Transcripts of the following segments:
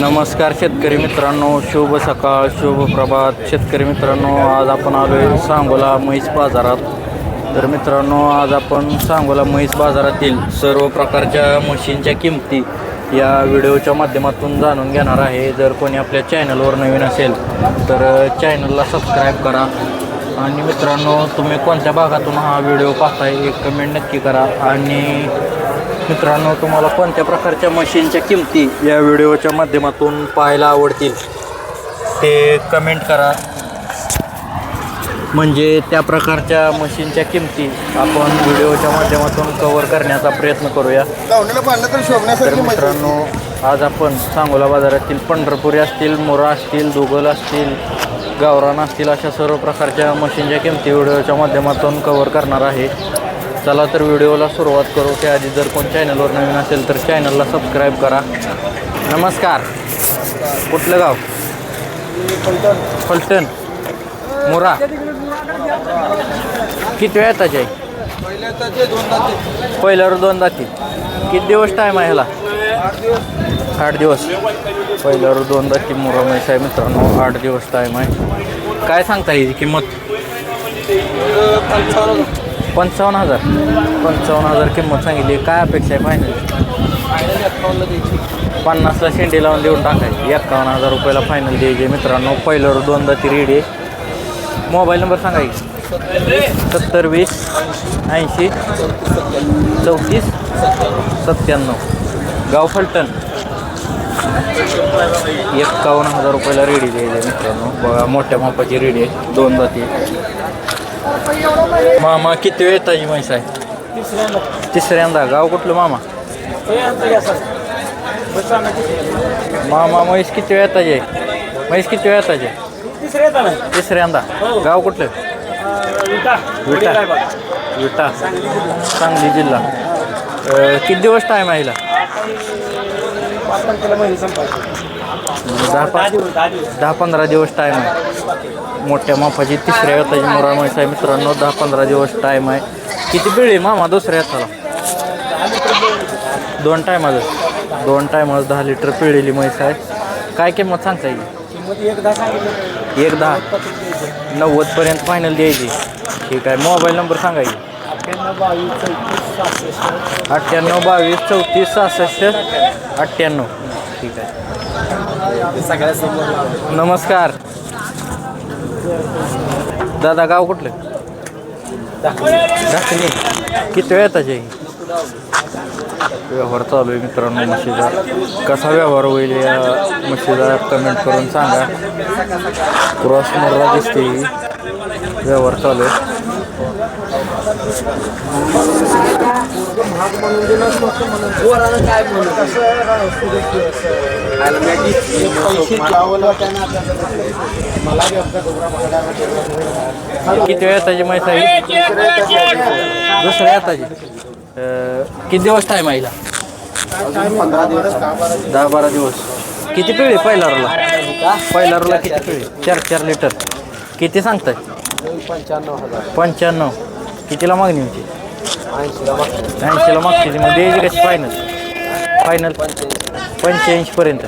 नमस्कार शेतकरी मित्रांनो शुभ सकाळ शुभ प्रभात. शेतकरी मित्रांनो आज आपण आलो आहे सांगोला म्हैस बाजारात. तर मित्रांनो आज आपण सांगोला म्हैस बाजारातील सर्व प्रकारच्या म्हशींच्या किमती या व्हिडिओच्या माध्यमातून जाणून घेणार आहे. जर कोणी आपल्या चॅनलवर नवीन असेल तर चॅनलला सबस्क्राईब करा. आणि मित्रांनो तुम्ही कोणत्या भागातून हा व्हिडिओ पाहताय एक कमेंट नक्की करा. आणि मित्रांनो तुम्हाला कोणत्या प्रकारच्या मशीनच्या किमती या व्हिडिओच्या माध्यमातून पाहायला आवडतील? ते कमेंट करा. म्हणजे त्या प्रकारच्या मशीनच्या किमती आपण व्हिडिओच्या माध्यमातून कव्हर करण्याचा प्रयत्न करूया. तर मित्रांनो आज आपण सांगोला बाजारातील पंढरपुरी असतील मोरा असतील दुगल असतील गावरान असतील अशा सर्व प्रकारच्या मशीनच्या किमती व्हिडिओच्या माध्यमातून कव्हर करणार आहे. चला तर व्हिडिओला सुरुवात करू. त्याआधी जर कोण चॅनलवर नवीन असेल तर चॅनलला सबस्क्राईब करा. नमस्कार. कुठलं गाव? फलटण. मुरा. किती वेळ आहे त्याचे पहिल्यावर दोन जाती किती दिवस टाईम आहे ह्याला? आठ दिवस. पहिल्यावर दोन जाती मुरा म्हैस आहे मित्रांनो. आठ दिवस टाईम आहे. काय सांगता येईल किंमत? पंचावन्न हजार. पंचावन्न हजार किंमत सांगितली. काय अपेक्षा आहे फायनल पन्नासला शेंडी लावून देऊन टाकायची. एकावन्न हजार रुपयाला फायनल द्यायचे. मित्रांनो पहिल्यावर दोन जाती रेडी आहे. मोबाईल नंबर सांगा की. सत्तर वीस ऐंशी चौतीस सत्त्याण्णव. गाव फलटण. एकावन्न हजार रुपयाला रेडी द्यायचे मित्रांनो. बघा मोठ्या मापाची रेडी आहे. दोन जाती मामा किती वेळ ताजी म्हैस आहे? तिसऱ्यांदा. गाव कुठलं मामा? मामा म्हैस किती वेळ ताजी आहे? म्हैस किती वेळ ताजी आहे? तिसऱ्यांदा. गाव कुठलं? विटा. विटा. सांगली जिल्हा. किती दिवस टाईम आहे हिला? दहा पाच दहा पंधरा दिवस टाईम आहे. मोठ्या मापाची तिसऱ्या व्यताची मोरा म्हैस आहे मित्रांनो दहा पंधरा दिवस टाईम आहे. किती पिळी मामा दुसऱ्या हाताला दोन टायमाचं दोन टायमाचं दहा लिटर पिळलेली म्हैस आहे. काय किंमत सांगता येईल एक दहा नव्वदपर्यंत फायनल द्यायची. ठीक आहे. मोबाईल नंबर सांगा की. अठ्ठ्याण्णव बावीस चौतीस सहासष्ट अठ्ठ्याण्णव. ठीक आहे. नमस्कार. दादा गाव कुठलं? दाखली किती वेळ येताचे व्यवहार चालू आहे मित्रांनो म्हशीचा कसा व्यवहार होईल या म्हशीचा कमेंट करून सांगा. क्रॉस मरला दिसते. व्यवहार चालू आहे. किती वेळ येताची म्हैस आहे? दुसऱ्या येताची किती दिवस टाईम आईला पंधरा दिवस दहा बारा दिवस. किती पिळी पहिला रोला? पहिला रोला किती पिळी? चार चार लिटर किती सांगताय? पंच्याण्णव हजार. पंच्याण्णव. कितीला मागणी होती? ऐंशीला मागतो ऐंशीला मागची मग द्यायची कशी? फायनल फायनल पंच्याऐंशीपर्यंत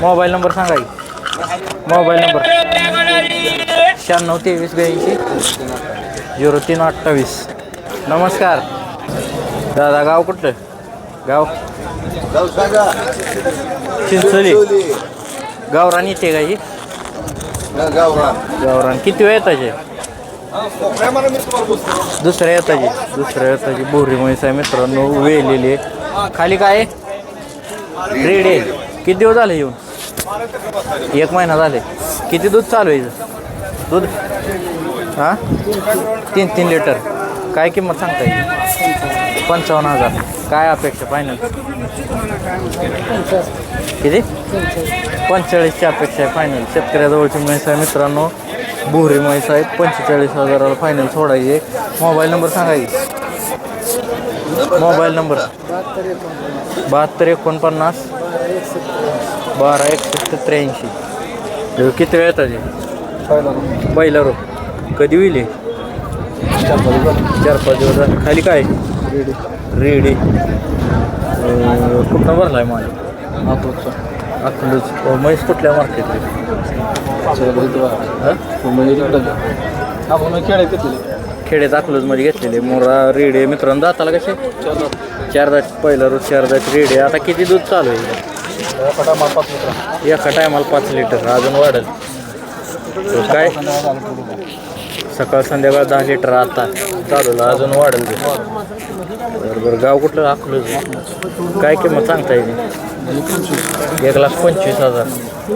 मोबाईल नंबर सांगा की. Mobile number. शहाण्णव तेवीस ब्याऐंशी. झिरो तीन अठ्ठावीस. नमस्कार. दादा गाव कुठलं? गाव? चिंचोली. गावरान येते का ही? गावरा गावरान. किती वेळ येताचे दुसऱ्या येताची दुसऱ्या येताची बोरी म्हैस आहे मित्रांनो वेलेली आहे. खाली काय? रेड आहे. किती दिवस झाले येऊन? एक महिना झाले. किती दूध चालू आहे दूध? हां? तीन तीन लिटर. काय किंमत सांगता येईल? पंचावन्न हजार. काय अपेक्षा फायनल किती? पंचेचाळीसची अपेक्षा आहे फायनल शेतकऱ्याजवळची म्हैस आहे मित्रांनो. बोहरी म्हैस आहेत पंचेचाळीस हजाराला फायनल सोडायचे मोबाईल नंबर सांगायची मोबाईल नंबर बहात्तर एकोणपन्नास. बारा एकसष्ट त्र्याऐंशी. किती वेळ येतात पहिला रो कधी होईल चार पाच दिवस. खाली काय? रेडी रेडी कुठं भरला आहे माल? नातूरचा अकलूज म्हैस कुठल्या मार्केटला खेळ घेतले खेड्यात अकलूजमध्ये घेतलेले. मोरा रेडे मित्रांनो दाताला कसे? चार दात. पहिला रोज चार दात रेडे. आता किती दूध चालू आहे? एका टायमाला पाच लिटर. अजून वाढेल. काय? सकाळ संध्याकाळ दहा लिटर आता. चालू अजून वाढेल ते बरं बरं गाव कुठलं? अकलूज. काय किंमत सांगता येईल? एक लाख पंचवीस हजार.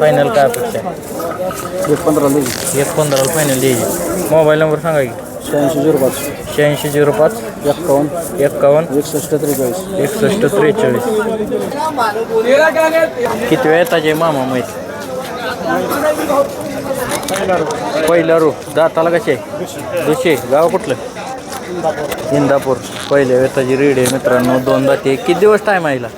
फायनल काय अपेक्षा एक पंधरा एक पंधराला फायनल द्यायची मोबाईल नंबर सांगा की. शहाऐंशी झिरो पाच. शहाऐंशी झिरो पाच. एक्कावन्न एक्कावन्न एकसष्ट त्रेचाळीस. एकसष्ट त्रेचाळीस. किती वेळ येताचे मामा माहीत? पहिला रो. दाताला कसे? दुशे. गाव कुठलं? इंदापूर. पहिल्या वेताची रेडी आहे मित्रांनो. दोन दाते किती दिवस टाईम आहे हिला?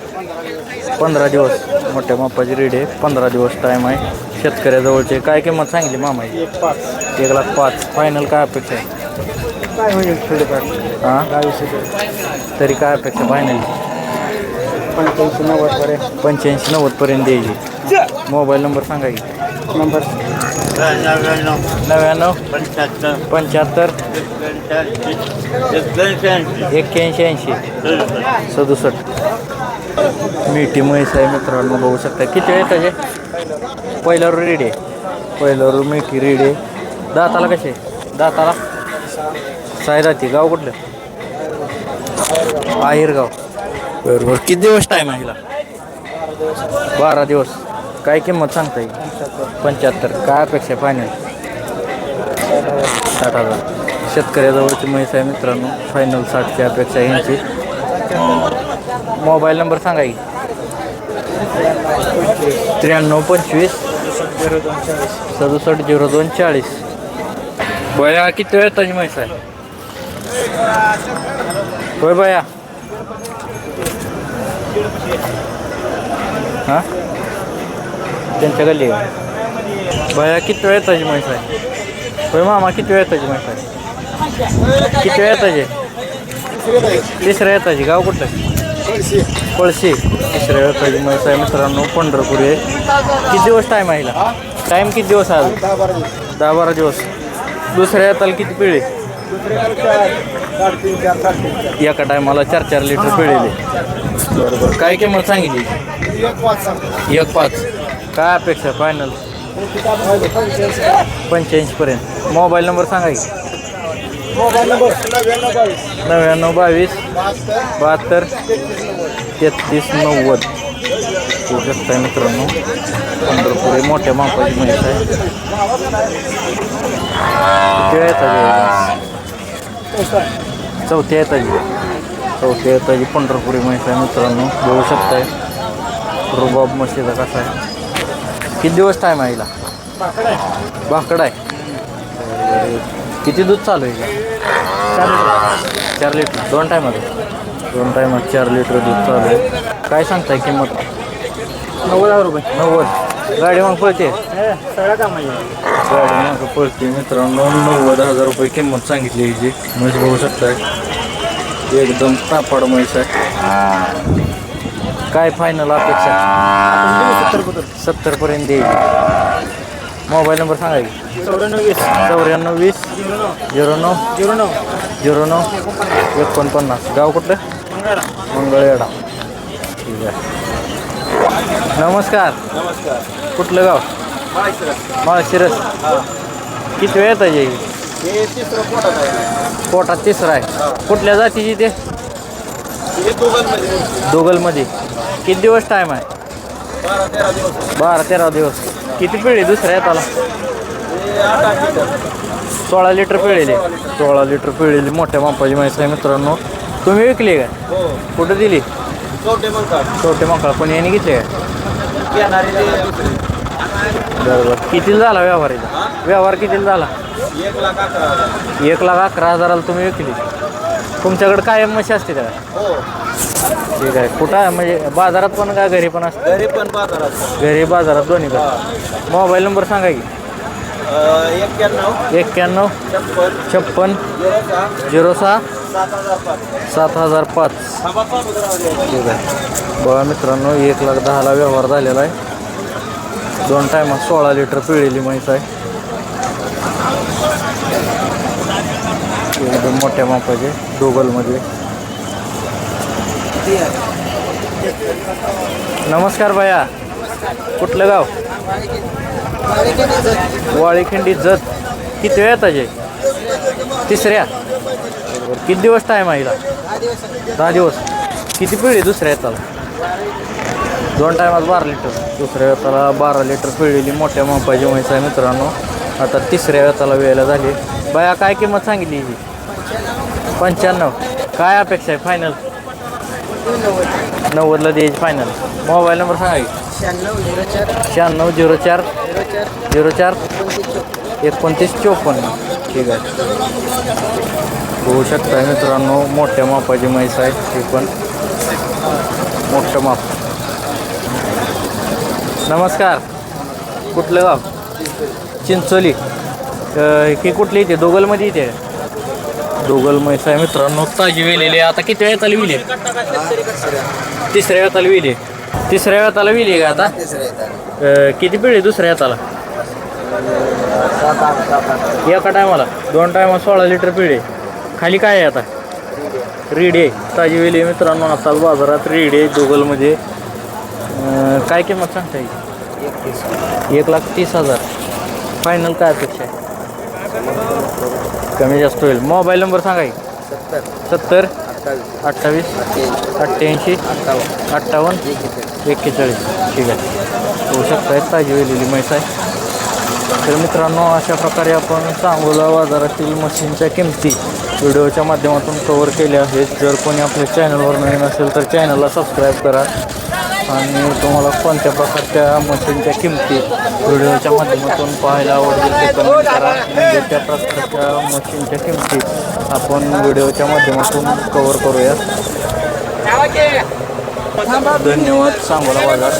पंधरा दिवस. मोठ्या मापाची रेडी आहे. पंधरा दिवस टाईम आहे. शेतकऱ्याजवळचे काय किंमत सांगितली मामा एक पाच. एक लाख पाच. फायनल काय अपेक्षा आहे? काय होईल थोडेफार. हां तरी काय अपेक्षा फायनल पंच्याऐंशी नव्वद पर्यंत. पंच्याऐंशी नव्वदपर्यंत द्यायची मोबाईल नंबर सांगा की. नंबर नव्याण्णव. पंच्याहत्तर. एक्क्याऐंशी ऐंशी सदुसष्ट. मिठी म्हैस आहे मित्रांनो बघू शकता. किती आहे त्याचे पहिल्यावर रेडी आहे. पहिल्यावर मिठी रेडी आहे. दाताला कसे? दाताला? साय गाव कुठलं? आहेरगाव. बरोबर. किती दिवस टाईम आहे हिला? बारा दिवस. काय किंमत सांगता येईल? पंच्याहत्तर. काय अपेक्षा फायनल साठ हजार. शेतकऱ्याजवळची म्हैस आहे मित्रांनो. फायनल साठची अपेक्षा यांची मोबाईल नंबर सांगा की. त्र्याण्णव पंचवीस. सदुसष्ट झिरो दोन चाळीस. बया किती वेळ ताजी म्हैस आहे? होय बया हां? त्यांच्या गल्ली आहे. किती वेळ ताजी म्हैस आहे? होय मामा किती वेळ ताजी म्हैस आहे? किती वेळ ताजी तिसऱ्या येताची गाव कुठलं? पळशी तिसऱ्या येताची म्हैस आहे मित्रांनो पंढरपूर आहे. किती दिवस टाईम आहे टाईम किती दिवस आहे दहा बारा दिवस. दुसऱ्या येताला किती पिळे? एका टायमाला चार चार लिटर पिळेले बरोबर. काय किंमत सांगितली? एक पाच एक पाच. काय अपेक्षा फायनल पंच्याऐंशी पर्यंत. मोबाईल नंबर सांगा की. मोबाईल नंबर नव्याण्णव बावीस. नव्याण्णव बावीस बहात्तर. तेहतीस नव्वद. होऊ शकता मित्रांनो. पंढरपूर हे मोठ्या मापाची म्हैस आहे. किती वेळ येतात चौथ्या येताची. चौथ्या येताची पंढरपुरी म्हैस आहे मित्रांनो. बघू शकताय. रुबाब मशीदा कसा आहे? किती दिवस टाईम आहे हिला? भाकड आहे. किती दूध चालू आहे हिला? चार लिटर दोन टायमात दोन टायमात चार लिटर दूध चालू आहे. काय सांगताय किंमत? नव्वद हजार रुपये. नव्वद. गाडी मग पळते? सगळं काम आहे. गाडी मग पळते. मित्रांनो नव्वद हजार रुपये किंमत सांगितली हिची. म्हैस बघू शकताय. एकदम तापड म्हैस आहे. काय फायनल अपेक्षा? सत्तर पर्यंत येईल. मोबाईल नंबर सांगा चौऱ्याण्णव वीस. चौऱ्याण्णव वीस. झिरो नऊ. झिरो नऊ. झिरो नऊ. एकोणपन्नास. गाव कुठलं? मंगळवेढा. ठीक आहे. नमस्कार. नमस्कार. कुठलं गाव? माळशिरस. किती वेळ येतं येईल पोटात आहे. पोटात तिसरा आहे. कुठल्या जातीची ते? दोगलमध्ये किती दिवस टाईम आहे? बारा तेरा दिवस. किती पिढी दुसऱ्या येताला सोळा लिटर पिळेली सोळा लिटर पिळेली मोठ्या मापाची म्हैस आहे मित्रांनो. तुम्ही विकली का हो. कुठं दिली? छोटे मकळा. पण याने घेतले का घेणारे ते दुसरे. बरोबर कितीला झाला व्यवहारीचा व्यवहार कितीला झाला? एक लाख अकरा हजाराला तुम्ही विकली. तुमच्याकडे कायम म्हशी असते का? हो. ठीक आहे. कुठं आहे? म्हणजे बाजारात पण का घरी पण असते? घरी पण बाजारात. घरी बाजारात दोन्ही का मोबाईल नंबर सांगा की. एक्क्याण्णव एक्क्याण्णव छप्पन. छप्पन. झिरो सहा. झिरो सहा. सात हजार पाच. सात हजार पाच. बाप्पा मुद्रा ठीक आहे. बघा मित्रांनो एक लाख दहाला व्यवहार झालेला आहे. दोन टायमात सोळा लिटर पिळलेली म्हैस आहे. एकदम मोठ्या मापाचे डोगलमध्ये. नमस्कार भैया. कुठलं गाव? वाळीखिंडी जत. किती वेळ ताजे तिसऱ्या? किती दिवस टाईम आहे दहा दिवस. किती पिढी दुसऱ्या येताला? दोन टायमात बारा लिटर दुसऱ्या वेताला बारा लिटर पिळलेली मोठ्या मापाची म्हैस आहे मित्रांनो. आता तिसऱ्या वेताला वेळेला झाली. बाया काय किंमत सांगितली ही? पंच्याण्णव. काय अपेक्षा आहे? फायनल नव्वदला द्यायची फायनल मोबाईल नंबर सांगा की. शहाण्णव झिरो चार. शहाण्णव झिरो चार. झिरो चार एकोणतीस चोपन्न. ठीक आहे. होऊ शकता मित्रांनो. मोठ्या मापाची म्हैस आहे. ती पण मोठं माप. नमस्कार. कुठलं गाव? चिंचोली. की कुठली येते दोगलमध्ये येते डोगल म्हैस आहे मित्रांनो. ताजी वेलेली आता किती वेळा आली विली? तिसऱ्या वेळा आली तिसऱ्या वेळा आला का आता? अं, किती पिढी दुसऱ्या हाताला एका टायमाला. दोन टायमा सोळा लिटर पिढे खाली काय आहे आता? रीड आहे. ताजी वेली आहे मित्रांनो. आता बाजारात रीड आहे डोगलमध्ये अं, काय किंमत सांगता येईल? एक लाख तीस हजार. फायनल काय अपेक्षा आहे? कमी जास्त होईल. मोबाईल नंबर सांगा की. सत्तर. सत्तर. अठ्ठावीस. अठ्ठ्याऐंशी. अठ्ठावन्न. एक्केचाळीस. ठीक आहे. होऊ शकताय ताजी वेलेली म्हैस आहे. तर मित्रांनो अशा प्रकारे आपण सांगोला बाजारातील मशीनच्या किमती व्हिडिओच्या माध्यमातून कवर केल्या आहेत. जर कोणी आपल्या चॅनलवर नवीन असेल तर चॅनलला सबस्क्राईब करा. आणि तुम्हाला कोणत्या प्रकारच्या मशीनच्या किमती व्हिडिओच्या माध्यमातून पाहायला आवडतील ते कमेंट करा. म्हणजे त्या प्रकारच्या मशीनच्या किमती आपण व्हिडिओच्या माध्यमातून कवर करूया. धन्यवाद. सांगोला बाजार.